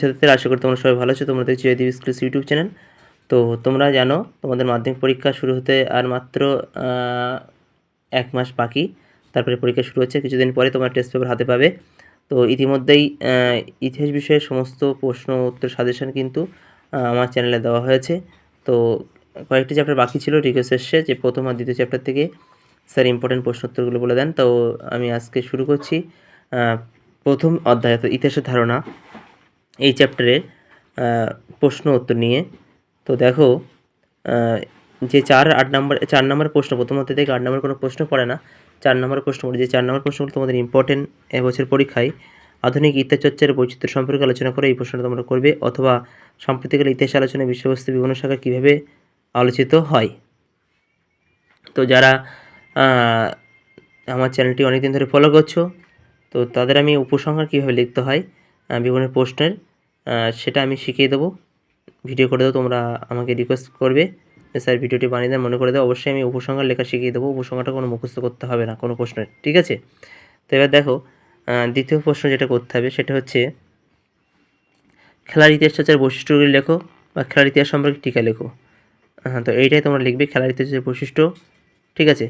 ছাত্রীদের আশা করি তোমরা সবাই ভালো আছো। তোমরা দেখছি জয়দীপ স্কুলস ইউটিউব চ্যানেল। তো তোমরা জানো, তোমাদের মাধ্যমিক পরীক্ষা শুরু হতে আর মাত্র এক মাস বাকি। তারপরে পরীক্ষা শুরু হচ্ছে, কিছুদিন পরে তোমরা টেস্ট পেপার হাতে পাবে। তো ইতিমধ্যেই ইতিহাস বিষয়ের সমস্ত প্রশ্ন, উত্তর সাজেশন কিন্তু আমার চ্যানেলে দেওয়া হয়েছে। তো কয়েকটি চ্যাপ্টার বাকি ছিল রিকোয়েস্ট এসছে যে প্রথম আর দ্বিতীয় চ্যাপ্টার থেকে স্যার ইম্পর্টেন্ট প্রশ্ন উত্তরগুলো বলে দেন। তো আমি আজকে শুরু করছি প্রথম অধ্যায় ইতিহাসের ধারণা। এই চ্যাপ্টারের প্রশ্ন উত্তর নিয়ে। তো দেখো যে চার আট নম্বর, চার নম্বর প্রশ্ন, প্রথম অধ্যায় থেকে আট নম্বর কোনো প্রশ্ন পড়ে না। চার নম্বর প্রশ্ন যে চার নম্বর প্রশ্নগুলো তোমাদের ইম্পর্টেন্ট এবছর পরীক্ষায়, আধুনিক ইতিহাস চর্চার বৈচিত্র্য সম্পর্কে আলোচনা করে এই প্রশ্নটা তোমরা করবে, অথবা সাম্প্রতিককালে ইতিহাস আলোচনার বিষয়বস্তু বিভিন্ন শাখা কীভাবে আলোচিত হয়। তো যারা আমার চ্যানেলটি অনেক দিন ধরে ফলো করছ, তো তাদের আমি উপসংহার কীভাবে লিখতে হয় বিভিন্ন প্রশ্নের সেটা আমি শিখিয়ে দেবো। ভিডিও করে দেবো তোমরা আমাকে রিকোয়েস্ট করবে। স্যার ভিডিওটি বানিয়ে দেন, মনে করে দেবো অবশ্যই আমি উপসংহার লেখা শিখিয়ে দেবো। উপসংহারটা কোনো মুখস্থ করতে হবে না, কোনো প্রশ্নের ঠিক আছে? তো এবার দেখো দ্বিতীয় প্রশ্ন যেটা করতে হবে, সেটা হচ্ছে, খেলার ইতিহাস চর্চার বৈশিষ্ট্যগুলি লেখো বা খেলার ইতিহাস সম্পর্কে টিকা লেখো। হ্যাঁ তো এইটাই তোমরা লিখবে, খেলার ইতিহাসের বৈশিষ্ট্য, ঠিক আছে?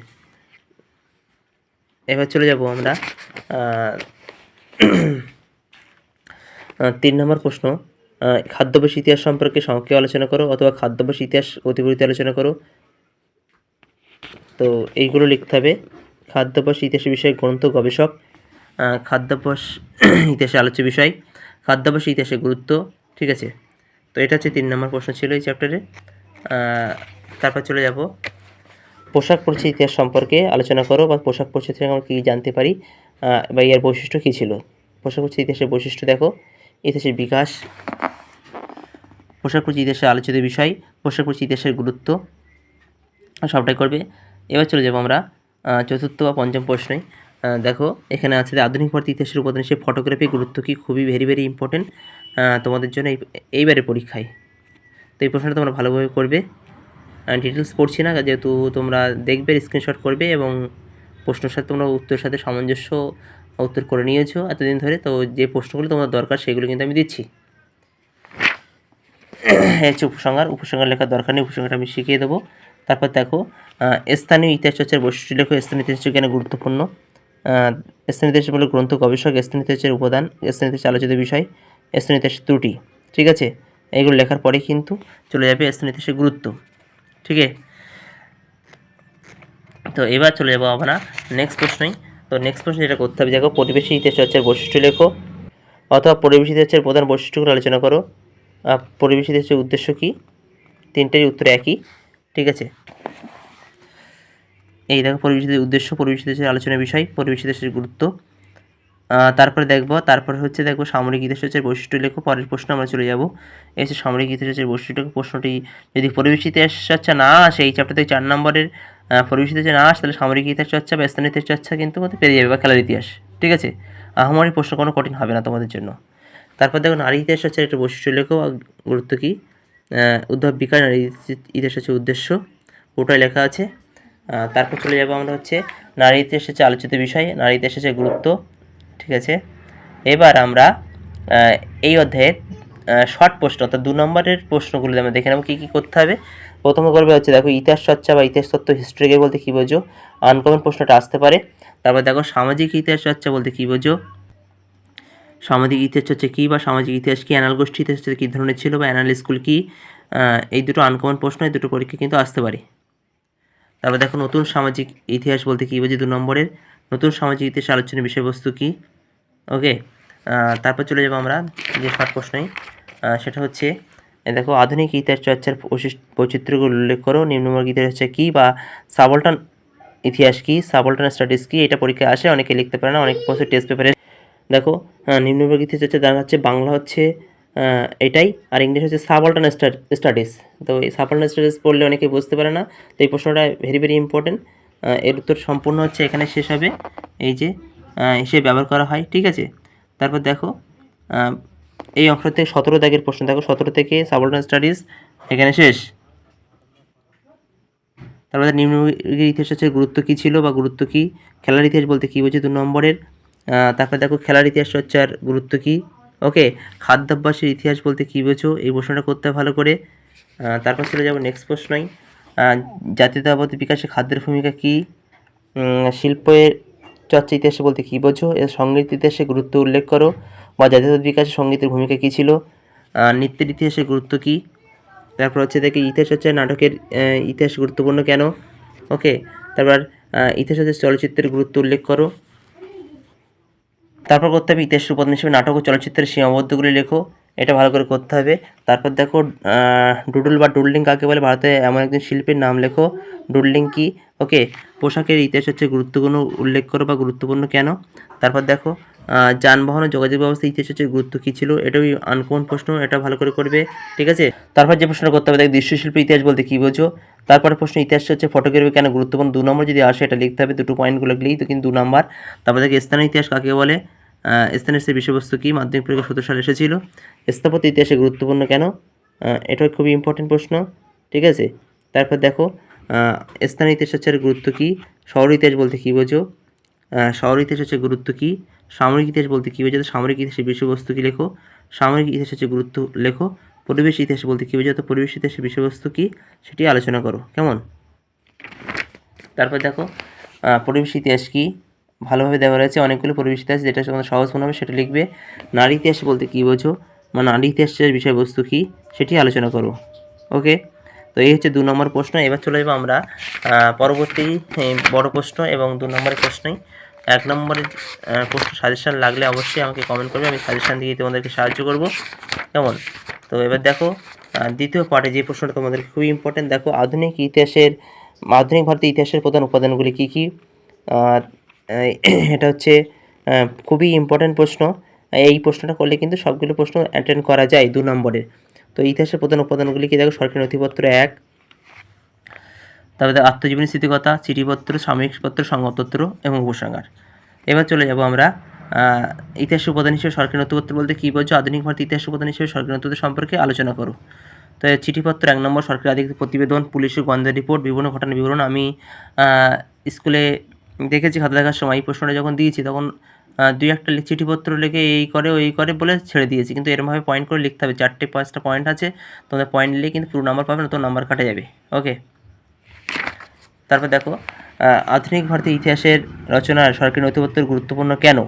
এবার চলে যাব আমরা তিন নম্বর প্রশ্ন খাদ্যাভ্যাস ইতিহাস সম্পর্কে সংক্ষেপে আলোচনা করো অথবা খাদ্যাভ্যাস ইতিহাস অতিবৃত্তি আলোচনা করো। তো এইগুলো লিখতে হবে। খাদ্যাভ্যাস ইতিহাস বিষয়ে গ্রন্থ গবেষক খাদ্যাভ্যাস ইতিহাসে আলোচ্য বিষয় খাদ্যাভ্যাস ইতিহাসের গুরুত্ব, ঠিক আছে? তো এটা হচ্ছে তিন নম্বর প্রশ্ন ছিল এই চ্যাপ্টারে তারপর চলে যাব। পোশাক পরিচয় ইতিহাস সম্পর্কে আলোচনা করো বা পোশাক পরিচয় থেকে আমরা কী জানতে পারি বা এর বৈশিষ্ট্য কী ছিল? পোশাক পরিচয় ইতিহাসের বৈশিষ্ট্য দেখো। ইতিহাসের বিকাশ। পোশাক পরিচয় ইতিহাসের আলোচিত বিষয়, পোশাক পরিচয় ইতিহাসের গুরুত্ব। সবটাই করবে। এবার চলে যাব আমরা চতুর্থ বা পঞ্চম প্রশ্নে দেখো, এখানে আছে আধুনিক ভারত ইতিহাসের উপাদান হিসেবে ফটোগ্রাফি গুরুত্ব কি খুবই ভেরি ভেরি ইম্পর্টেন্ট তোমাদের জন্য এই এইবারে পরীক্ষায়। তো এই প্রশ্নটা তোমরা ভালোভাবে করবে। ডিটেলস পড়ছি না, যেহেতু তোমরা দেখবে স্ক্রিনশট করবে এবং প্রশ্নের সাথে তোমরা উত্তরের সাথে সামঞ্জস্য উত্তর করে নিয়েছো এতদিন ধরে, তো যে প্রশ্নগুলো তোমার দরকার সেগুলো কিন্তু আমি দিচ্ছি। হচ্ছে উপসংহার। উপসংহার লেখার দরকার নেই, উপসংহারটা আমি শিখিয়ে দেবো। তারপর দেখো স্থানীয় ইতিহাস চর্চার বৈশিষ্ট্য লেখো। স্থানীয় ইতিহাস কেন গুরুত্বপূর্ণ। স্থানীয় বলে গ্রন্থ, গবেষক, স্থানীয় ইতিহাসের উপাদান, স্থানীয় ইতিহাস আলোচিত বিষয়, স্থানীয় ইতিহাসের ত্রুটি, ঠিক আছে? এইগুলো লেখার পরে কিন্তু চলে যাবে স্থানীয় ইতিহাসের গুরুত্ব, ঠিক আছে তো এবার চলে যাব আমরা নেক্সট প্রশ্নই। তো নেক্সট প্রশ্ন যেটা করতে হবে, দেখো পরিবেশী ইতিহাস চর্চার বৈশিষ্ট্য লেখো, অথবা পরিবেশ ইতিহাসের প্রধান বৈশিষ্ট্যগুলো আলোচনা করো। পরিবেশ ইতিহাসের উদ্দেশ্য কী? তিনটেরই উত্তর একই, ঠিক আছে? এই দেখো পরিবেশ উদ্দেশ্য, পরিবেশ ইতিহাসের আলোচনার বিষয়, পরিবেশ ইতিহাসের গুরুত্ব। তারপরে দেখব, তারপরে হচ্ছে দেখব সামরিক ইতিহাসের বৈশিষ্ট্য লেখো, পরের প্রশ্ন আমরা চলে যাব। হচ্ছে সামরিক ইতিহাসের বৈশিষ্ট্য প্রশ্নটি, যদি পরিবেশ ইতিহাস চর্চা না আসে, এই চ্যাপ্টার থেকে চার নম্বরের পরিবেশ ইতিহাস না আসে, তাহলে সামরিক ইতিহাস চর্চা বা স্থানীয় ইতিহাস চর্চা কিন্তু হতে পেরে যাবে বা খেলার ইতিহাস। ঠিক আছে? আহমারি প্রশ্ন কোনো কঠিন হবে না তোমাদের জন্য। তারপর দেখো, নারী ইতিহাস হচ্ছে একটা বৈশিষ্ট্য লেখো গুরুত্ব কী? উদ্ভব বিকাশ, নারী ইতিহাস হচ্ছে উদ্দেশ্য। ওটাই লেখা আছে। তারপর চলে যাব আমরা হচ্ছে নারী ইতিহাস হচ্ছে আলোচিত বিষয়। নারী ইতিহাস হচ্ছে গুরুত্ব। ঠিক আছে? এবার আমরা এই অধ্যায়ের শর্ট প্রশ্ন অর্থাৎ দু নম্বরের প্রশ্নগুলো আমরা দেখে নেব কী কী করতে হবে। প্রথমে করবে হচ্ছে দেখো ইতিহাস চর্চা বা ইতিহাস তত্ত্ব হিস্ট্রিকে বলতে কী বোঝো? আনকমন প্রশ্নটা আসতে পারে। তারপর দেখো সামাজিক ইতিহাস চর্চা বলতে কী বোঝো? সামাজিক ইতিহাস হচ্ছে কী বা সামাজিক ইতিহাস কী? অ্যানাল গোষ্ঠী ইতিহাস কী ধরনের ছিল বা অ্যানাল স্কুল কী? এই দুটো আনকমন প্রশ্ন, এই দুটো পরীক্ষা কিন্তু আসতে পারে। তারপর দেখো নতুন সামাজিক ইতিহাস বলতে কী বোঝে দু নম্বরের? নতুন সামাজিক ইতিহাস আলোচনার বিষয়বস্তু কী? ওকে তারপর চলে যাব আমরা যে শর্ট প্রশ্নই সেটা হচ্ছে দেখো আধুনিক ইতিহাস চর্চার বৈচিত্র্যগুলো উল্লেখ করো। নিম্নবর্গ ইতিহাস হচ্ছে কী বা সাবল্টান ইতিহাস কী সাবল্টান স্টাডিজ কী এটা পরীক্ষায় আসে অনেকে লিখতে পারে না অনেক বছর টেস্ট পেপারে দেখো আহ, নিম্নবর্গ ইতিহাস হচ্ছে দেখা যাচ্ছে বাংলা হচ্ছে এটাই আর ইংলিশ হচ্ছে সাবল্টান স্টাডিজ। তো এই সাবল্টান স্টাডিজ পড়লে অনেকে বুঝতে পারে না তো এই প্রশ্নটা ভেরি ভেরি ইম্পর্টেন্ট। এর উত্তর সম্পূর্ণ হচ্ছে এখানে শেষ হবে। এই যে হিসেবে ব্যবহার করা হয় ঠিক আছে? তারপর দেখো এই অংশ থেকে সতেরো দাগের প্রশ্ন। দেখো, সতেরো থেকে সাবল্টান স্টাডিজ এখানে শেষ। তারপরে নিম্নবর্গের ইতিহাস হচ্ছে গুরুত্ব কী ছিল বা গুরুত্ব কী? খেলার ইতিহাস বলতে কী বোঝে দু নম্বরের তারপরে দেখো, খেলার ইতিহাস চর্চার গুরুত্ব কী? ওকে, খাদ্যাভ্যাসের ইতিহাস বলতে কী বোঝো? এই প্রশ্নটা করতে ভালো করে। তারপর চলে যাব নেক্সট প্রশ্নই। জাতীয়তাবাদ বিকাশে খাদ্যের ভূমিকা কী? শিল্পের চর্চা ইতিহাসে বলতে কী বোঝো? এর সংগীত ইতিহাসে গুরুত্ব উল্লেখ করো। বা জাতীয়তাবাদ বিকাশে সঙ্গীতের ভূমিকা কী ছিল? নৃত্যের ইতিহাসের গুরুত্ব কী? তারপর হচ্ছে দেখি ইতিহাস হচ্ছে নাটকের ইতিহাস গুরুত্বপূর্ণ কেন? ওকে, তারপর ইতিহাস হচ্ছে চলচ্চিত্রের গুরুত্ব উল্লেখ করো। তারপর করতে হবে ইতিহাস উপাদান হিসেবে নাটক ও চলচ্চিত্রের সীমাবদ্ধগুলি লেখো। এটা ভালো করে করতে হবে। তারপর দেখো ডুডল বা ডুডলিং কাকে বলে? ভারতে এমন একজন শিল্পীর নাম লেখো। ডুডলিং কি? ওকে, পোশাকের ইতিহাস হচ্ছে গুরুত্বপূর্ণ, উল্লেখ করো বা গুরুত্বপূর্ণ কেন? তারপর দেখো যানবাহন যোগাযোগ ব্যবস্থা ইতিহাস হচ্ছে গুরুত্ব কী ছিল? এটাও আনকমন প্রশ্ন, এটা ভালো করে করবে, ঠিক আছে? তারপর যে প্রশ্নটা করতে হবে, দেখ, দৃশ্যশিল্পী ইতিহাস বলতে কী বোঝো? তারপরে প্রশ্ন, ইতিহাস হচ্ছে ফটোগ্রাফি কেন গুরুত্বপূর্ণ? দু নম্বর যদি আসে, এটা লিখতে হবে, দুটো পয়েন্টগুলো লিখলেই তো কিন্তু দু নম্বর। তারপর দেখ, স্থানীয় ইতিহাস কাকে বলে? সেই বিষয়বস্তু কী? মাধ্যমিক পরীক্ষা সতেরো সালে এসেছিল। স্থাপত্য ইতিহাসে গুরুত্বপূর্ণ কেন? এটাও খুবই ইম্পর্টেন্ট প্রশ্ন, ঠিক আছে? তারপর দেখো স্থানীয় ইতিহাস হচ্ছে গুরুত্ব কী? শহর ইতিহাস বলতে কী বোঝো? শহর ইতিহাস হচ্ছে গুরুত্ব কী? সামরিক ইতিহাস বলতে কী বোঝো তো সামরিক ইতিহাসের বিষয়বস্তু কী লেখো? সামরিক ইতিহাসের যে গুরুত্ব লেখো। পরিবেশ ইতিহাস বলতে কী বোঝো তো পরিবেশ ইতিহাসের বিষয়বস্তু কী? সেটি আলোচনা করো। কেমন? তারপর দেখো পরিবেশ ইতিহাস কী? ভালোভাবে দেওয়া রয়েছে অনেকগুলো পরিবেশ ইতিহাস, যেটা তোমাদের সহজ মনে হবে, সেটা লিখবে। নারী ইতিহাস বলতে কী বোঝো? বা নারী ইতিহাসের বিষয়বস্তু কী? সেটি আলোচনা করো। ওকে? তো এই হচ্ছে দু নম্বর প্রশ্ন। এবার চলে যাব আমরা পরবর্তী বড় প্রশ্ন এবং দু নম্বরের প্রশ্নই। এক নম্বরের প্রশ্ন সাজেশন লাগলে অবশ্যই আমাকে কমেন্ট করবে, আমি সাজেশন দিয়ে তোমাদেরকে সাহায্য করব। কেমন? তো এবার দেখো দ্বিতীয় পার্টে যে প্রশ্নটা তোমাদের খুবই ইম্পর্টেন্ট দেখো আধুনিক ইতিহাসের, আধুনিক ভারতের ইতিহাসের প্রধান উপাদানগুলি কী কী? আর এটা হচ্ছে খুবই ইম্পর্ট্যান্ট প্রশ্ন। এই প্রশ্নটা করলে কিন্তু সবগুলো প্রশ্ন অ্যাটেন্ড করা যায় দু নম্বরের তো ইতিহাসের প্রধান উপাদানগুলি কি? দেখো সরকারি নথিপত্র এক তারপরে আত্মজীবনী, স্মৃতিকথা, চিঠিপত্র সাময়িকপত্র সংবাদপত্র এবং উপসংহার। এবার চলে যাব আমরা ইতিহাস উপাদান হিসেবে সরকারি নথিপত্র বলতে কী বলছো আধুনিক ভারতের ইতিহাস উপাদান হিসেবে সরকারি নথিপত্র সম্পর্কে আলোচনা করো। তো চিঠিপত্র এক নম্বর, সরকারি আধিকারিক প্রতিবেদন পুলিশের গোয়েন্দা রিপোর্ট, বিভিন্ন ঘটনার বিবরণ। আমি স্কুলে দেখেছি, খাতা দেখার সময় এই প্রশ্নটা যখন দিয়েছি, তখন দুই একটা চিঠিপত্র লিখে এই করে, ওই করে বলে ছেড়ে দিয়েছি। কিন্তু এরমভাবে পয়েন্ট করে লিখতে হবে। চারটে, পাঁচটা পয়েন্ট আছে, তোমাদের পয়েন্ট লিখে কিন্তু পুরো নাম্বার পাবে না, তো নাম্বার কাটা যাবে। ওকে তারপর দেখো আধুনিক ভারতের ইতিহাসের রচনার সরকারি নথিপত্রের গুরুত্বপূর্ণ কেন?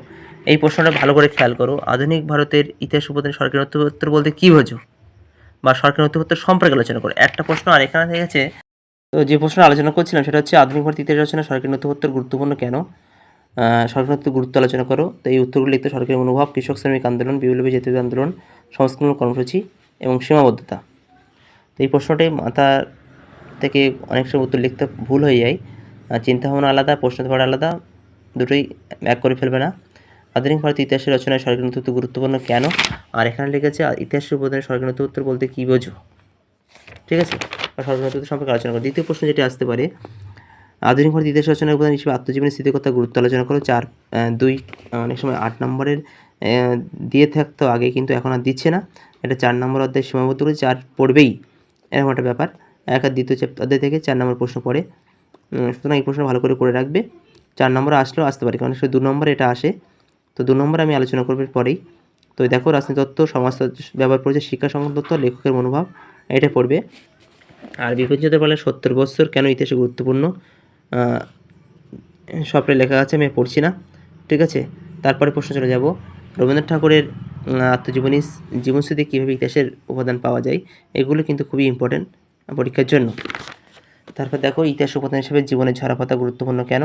এই প্রশ্নটা ভালো করে খেয়াল করো, আধুনিক ভারতের ইতিহাস উপাদান সরকারি নথিপত্র বলতে কী বোঝো? বা সরকারি নথিপত্র সম্পর্কে আলোচনা করো। একটা প্রশ্ন, আর এখানে গেছে, তো যে প্রশ্ন আলোচনা করছিলাম সেটা হচ্ছে, আধুনিক ভারতের ইতিহাস রচনা সরকারি নথিপত্র গুরুত্বপূর্ণ কেন? সরকারি নথিপত্রের গুরুত্ব আলোচনা করো। তো এই উত্তরগুলো লিখতে সরকারি মনোভাব, কৃষক শ্রমিক আন্দোলন, বিপ্লবী জাতীয় আন্দোলন, সংস্করণ, কর্মসূচি এবং সীমাবদ্ধতা। তো এই প্রশ্নটাই মাথা থেকে অনেক সময় উত্তর লিখতে ভুল হয়ে যায়। চিন্তাভাবনা আলাদা প্রশ্ন পড়া আলাদা, দুটোই এক করে ফেলবে না। আধুনিক ভারতের ইতিহাসের রচনায় সরকারি নথিপত্র গুরুত্বপূর্ণ কেন? আর এখানে লিখেছে ইতিহাসের উপাদানে সরকারি নথিপত্র বলতে কী বোঝো? ঠিক আছে? সরকারি নথিপত্র সম্পর্কে আলোচনা করো। দ্বিতীয় প্রশ্ন যেটি আসতে পারে, আধুনিক ভারতের ইতিহাস রচনার উপাদান হিসেবে আত্মজীবনী স্মৃতিকথা গুরুত্ব আলোচনা করো। চার দুই, অনেক সময় আট নম্বরের দিয়ে থাকতো, আগে কিন্তু এখন আর দিচ্ছে না। এটা চার নম্বর অধ্যায় সীমাবদ্ধ করে চার পড়বেই। এরকম একটা ব্যাপার। এক আর দ্বিতীয় অধ্যায় থেকে চার নম্বর প্রশ্ন পড়ে। সুতরাং এই প্রশ্ন ভালো করে করে রাখবে। চার নম্বর আসলেও আসতে পারে, কারণ সে দু নম্বরে এটা আসে। তো দু নম্বরে আমি আলোচনা করব পরেই। তো দেখো রাজনীতি তত্ত্ব, সমাজ ব্যবহার করেছে শিক্ষা সংক্রান্ত লেখকের মনোভাব, এটা পড়বে। আর বিপঞ্চদের বলে সত্তর বৎসর কেন ইতিহাসে গুরুত্বপূর্ণ? সবটাই লেখা আছে, আমি পড়ছি না। ঠিক আছে? তারপরে প্রশ্ন চলে যাব। রবীন্দ্রনাথ ঠাকুরের আত্মজীবনী জীবনস্মৃতি কীভাবে ইতিহাসের উপাদান পাওয়া যায়, এগুলো কিন্তু খুবই ইম্পর্টেন্ট পরীক্ষার জন্য। তারপর দেখো, ইতিহাস উপাদান হিসেবে জীবনের ঝরাপাতা গুরুত্বপূর্ণ কেন?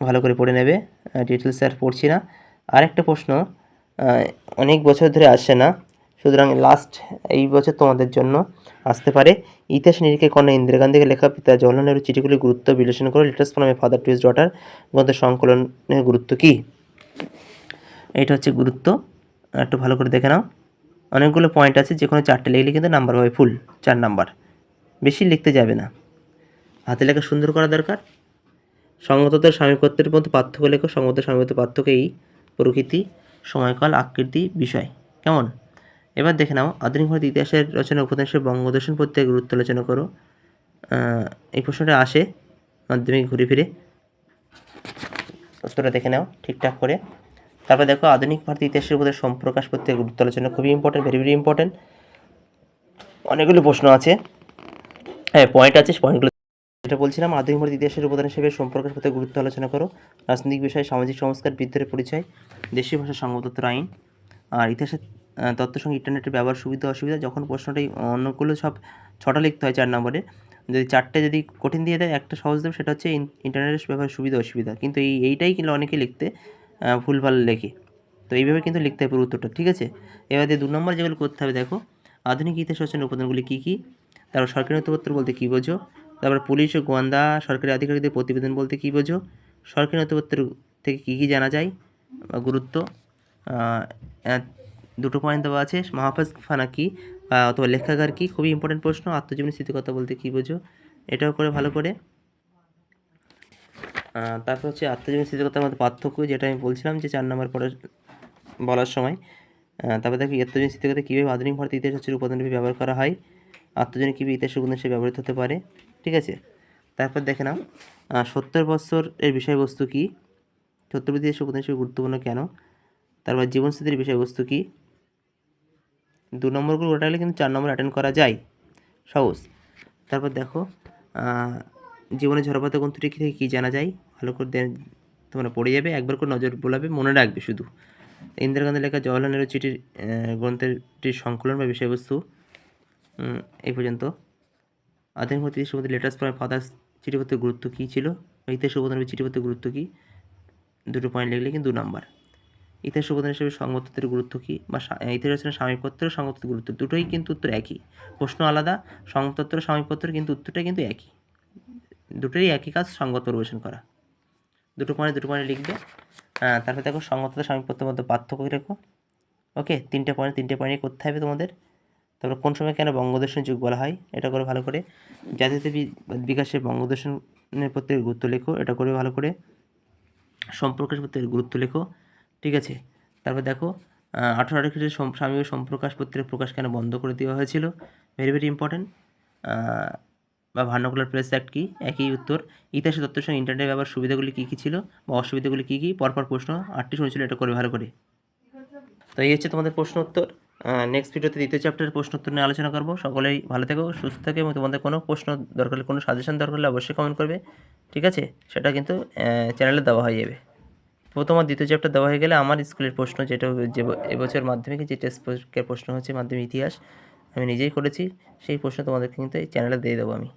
ভালো করে পড়ে নেবে ডিটেলস আর পড়ছি না। আরেকটা প্রশ্ন অনেক বছর ধরে আসে না, সুতরাং লাস্ট এই বছর তোমাদের জন্য আসতে পারে। ইতিহাস নিরীক্ষে কন্যা ইন্দিরা গান্ধীকে লেখা পিতা জওয়াহরলাল নেহরুর চিঠিগুলির গুরুত্ব বিশ্লেষণ করে। Letters from father to his daughter গ্রন্থের সংকলনের গুরুত্ব কী? এটা হচ্ছে গুরুত্ব, একটু ভালো করে দেখে নাও। অনেকগুলো পয়েন্ট আছে যে কোনো চারটে লিখলে কিন্তু নাম্বার হবে ফুল চার নাম্বার বেশি লিখতে যাবে না। হাতে লেখা সুন্দর করা দরকার। সংগততার স্বামীপত্রের মধ্যে পার্থক্য লেখো। সংগত স্বামীপত্র পার্থক্য এই, প্রকৃতি, সময়কাল, আকৃতি, বিষয়। কেমন? এবার দেখে নাও। আধুনিক ভারত ইতিহাসের রচনা, উপন্যাসের বঙ্গদর্শন প্রত্যেক গুরুত্ব আলোচনা করো। এই প্রশ্নটা আসে মাধ্যমিক ঘুরে ফিরে। উত্তরটা দেখে নাও ঠিকঠাক করে। তারপর দেখো, আধুনিক ভারতীয় ইতিহাসের উপরে সম্প্রকাশ পত্রিকার গুরুত্ব আলোচনা খুবই ইম্পর্টেন্ট ভেরি ভেরি ইম্পর্টেন্ট অনেকগুলো প্রশ্ন আছে। হ্যাঁ পয়েন্ট আছে পয়েন্টগুলো যেটা বলছিলাম, আধুনিক ভারত ইতিহাসের উপাদান হিসেবে সম্পর্কের সাথে গুরুত্ব আলোচনা করো। রাজনৈতিক বিষয়, সামাজিক সংস্কার বিদ্রোহের পরিচয়, দেশীয় ভাষা সংবাদতত্ত্ব আইন। আর ইতিহাসের তথ্যের সঙ্গে ইন্টারনেটের ব্যবহার সুবিধা, অসুবিধা, যখন প্রশ্নটাই অন্যগুলো সব ছটা লিখতে হয় চার নম্বরে, যদি চারটে যদি কঠিন দিয়ে দেয়, একটা সহজ দেবে, সেটা হচ্ছে ইন্টারনেটের ব্যবহার সুবিধা, অসুবিধা। কিন্তু এই, এইটাই কিন্তু অনেকে লিখতে ভুলভাল লেখে। তো এইভাবে কিন্তু লিখতে হবে উত্তরটা, ঠিক আছে? এবার দু নম্বর যেগুলো করতে হবে, দেখো, আধুনিক ইতিহাস রচনার উপাদানগুলি কী কী? তারপর সরকারি নথিপত্র বলতে কী বোঝো? তারপর পুলিশ ও গোয়েন্দা, সরকারি আধিকারিকদের প্রতিবেদন বলতে কী বোঝো? সরকারি নথিপত্র থেকে কী কী জানা যায়? বা গুরুত্ব? দুটো পয়েন্ট দেওয়া আছে। মাহফাজ খানা কী? অথবা লেখাগার কী? খুবই ইম্পর্টেন্ট প্রশ্ন। আত্মজীবনী স্মৃতিকথা বলতে কী বোঝো? এটাও করে ভালো করে। তারপর হচ্ছে আত্মজীবনী স্মৃতিকথার মধ্যে পার্থক্য, যেটা আমি বলছিলাম যে চার নম্বর পরে বলার সময়। তারপর দেখো আত্মজনী স্মৃতিকথা কীভাবে আধুনিক ভারতীয় ইতিহাস হচ্ছে উপাদান রূপে ব্যবহার করা হয়? আত্মজনী কীভাবে ইতিহাসের উপাদান হিসেবে ব্যবহৃত হতে পারে ঠিক আছে? তারপর দেখে নাও সত্তর বৎসর এর বিষয়বস্তু কী? ইতিহাসের উপাদান হিসেবে গুরুত্বপূর্ণ কেন? তারপর জীবনস্মৃতির বিষয়বস্তু কী? দু নম্বরগুলো ওঠালে কিন্তু চার নম্বর অ্যাটেন্ড করা যায়। সহজ। তারপর দেখো জীবনে ঝড়পাতে গ্রন্থটি থেকে কী জানা যায়? ভালো করে দে- তোমরা পড়ে যাবে একবার করে নজর বোলাবে মনে রাখবে শুধু। ইন্দিরা গান্ধী লেখা জওয়াহরলাল নেহরু চিঠির আহ, গ্রন্থেরটির সংকলন বা বিষয়বস্তু। এই পর্যন্ত। ইতিহাসের মধ্যে লেটার্স ফ্রম ফাদার্স চিঠিপত্রের গুরুত্ব কী ছিল? ইতিহাস উপাদানের চিঠিপত্রের গুরুত্ব কী? দুটো পয়েন্ট লিখলে কিন্তু দু নম্বর ইতিহাস উপাদান হিসেবে সংবাদপত্রের গুরুত্ব কী? বা ইতিহাস রচনা সাময়িকপত্র সংবাদপত্রের গুরুত্ব। দুটোই কিন্তু উত্তর একই। প্রশ্ন আলাদা, সংবাদপত্র সাময়িকপত্র কিন্তু উত্তরটা কিন্তু একই। দুটোই একই কাজ, সংবাদ পরিবেশন করা। দুটো পয়েন্ট দুটো পয়েন্ট লিখবে। তারপর দেখো সংবাদপত্র সাময়িকপত্রের মধ্যে পার্থক্য রেখো? ওকে তিনটে পয়েন্ট তিনটে পয়েন্টই করতে হবে তোমাদের। তারপর কোন সময় কেন বঙ্গদর্শন যুগ বলা হয়? এটা করে ভালো করে জাতীয় বি- বিকাশে বঙ্গদর্শনের প্রতি গুরুত্ব লেখো, এটা করে ভালো করে সম্প্রকাশ পত্রের গুরুত্ব লেখো, ঠিক আছে? তারপর দেখো আঠারো আঠারো স্বামী সম্প্রকাশ পত্রের প্রকাশ কেন বন্ধ করে দেওয়া হয়েছিল? ভেরি ভেরি ইম্পর্টেন্ট বা ভার্নাকুলার প্রেস অ্যাক্ট কী? একই উত্তর। ইতিহাসের তথ্যের সঙ্গে ইন্টারনেট ব্যবহার সুবিধাগুলি কী কী ছিল? বা অসুবিধাগুলি কী কী? পরপর প্রশ্ন আটটি শুনেছিল, এটা করে ভালো করে। তো এই হচ্ছে তোমাদের প্রশ্ন উত্তর। নেক্সট ভিডিওতে দ্বিতীয় চ্যাপ্টারের প্রশ্ন উত্তর নিয়ে আলোচনা করব। সকলেই ভালো থেকো, সুস্থ থাকে এবং তোমাদের কোনো প্রশ্ন দরকার কোনো সাজেশন দরকার হলে অবশ্যই কমেন্ট করবে, ঠিক আছে? সেটা কিন্তু চ্যানেলে দেওয়া হয়ে যাবে। প্রথম আর দ্বিতীয় চ্যাপ্টার দেওয়া হয়ে গেলে আমার স্কুলের প্রশ্ন যেটা যে এবছর মাধ্যমিকে যে টেস্ট পরীক্ষার প্রশ্ন হচ্ছে মাধ্যমিক ইতিহাস, আমি নিজেই করেছি, সেই প্রশ্ন তোমাদেরকে কিন্তু এই চ্যানেলে দিয়ে দেবো আমি।